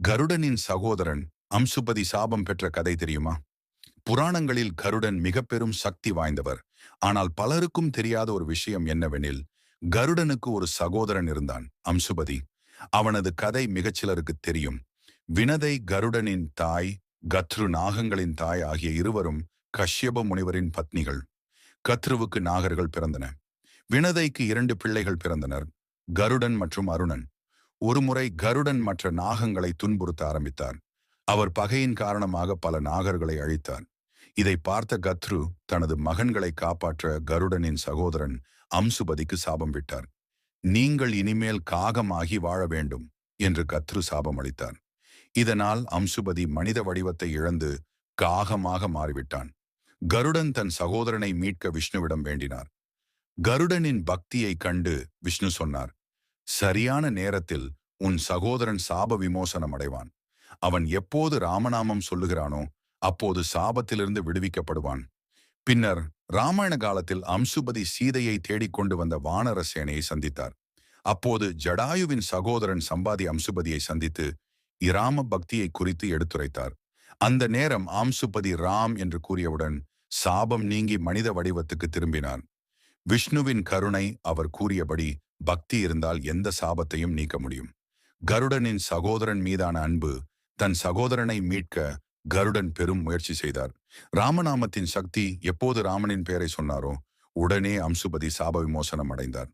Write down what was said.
கருடனின் சகோதரன் அம்சுபதி சாபம் பெற்ற கதை தெரியுமா? புராணங்களில் கருடன் மிக பெரும் சக்தி வாய்ந்தவர். ஆனால் பலருக்கும் தெரியாத ஒரு விஷயம் என்னவெனில் கருடனுக்கு ஒரு சகோதரன் இருந்தான் அம்சுபதி. அவனது கதை மிகச்சிலருக்கு தெரியும். வினதை கருடனின் தாய் கத்ரு நாகங்களின் தாய் ஆகிய இருவரும் கஷ்யப முனிவரின் பத்னிகள். கத்ருவுக்கு நாகர்கள் பிறந்தன. வினதைக்கு இரண்டு பிள்ளைகள் பிறந்தனர் கருடன் மற்றும் அருணன். ஒருமுறை கருடன் மற்ற நாகங்களை துன்புறுத்த ஆரம்பித்தார் அவர் பகையின் காரணமாக பல நாகர்களை அழித்தார் இதை பார்த்த கத்ரு தனது மகன்களை காப்பாற்ற கருடனின் சகோதரன் அம்சுபதிக்கு சாபம் விட்டார். நீங்கள் இனிமேல் காகமாகி வாழ வேண்டும் என்று கத்ரு சாபம் அளித்தார் இதனால் அம்சுபதி மனித வடிவத்தை இழந்து காகமாக மாறிவிட்டான். கருடன் தன் சகோதரனை மீட்க விஷ்ணுவிடம் வேண்டினார். கருடனின் பக்தியை கண்டு விஷ்ணு சொன்னார் சரியான நேரத்தில் உன் சகோதரன் சாப விமோசனம் அடைவான். அவன் எப்போது ராமநாமம் சொல்லுகிறானோ அப்போது சாபத்திலிருந்து விடுவிக்கப்படுவான். பின்னர் ராமாயண காலத்தில் அம்சுபதி சீதையை தேடிக்கொண்டு வந்த வானர சேனையை சந்தித்தார். அப்போது ஜடாயுவின் சகோதரன் சம்பாதி அம்சுபதியை சந்தித்து இராம பக்தியை குறித்து எடுத்துரைத்தார். அந்த நேரம் ஆம்சுபதி ராம் என்று கூறியவுடன் சாபம் நீங்கி மனித வடிவத்துக்கு திரும்பினார் விஷ்ணுவின் கருணை அவர் கூறியபடி பக்தி இருந்தால் எந்த சாபத்தையும் நீக்க முடியும். கருடனின் சகோதரன் மீதான அன்பு தன் சகோதரனை மீட்க கருடன் பெரும் முயற்சி செய்தார். ராமநாமத்தின் சக்தி எப்போது ராமனின் பெயரை சொன்னாரோ உடனே அம்சுபதி சாப விமோசனம் அடைந்தார்.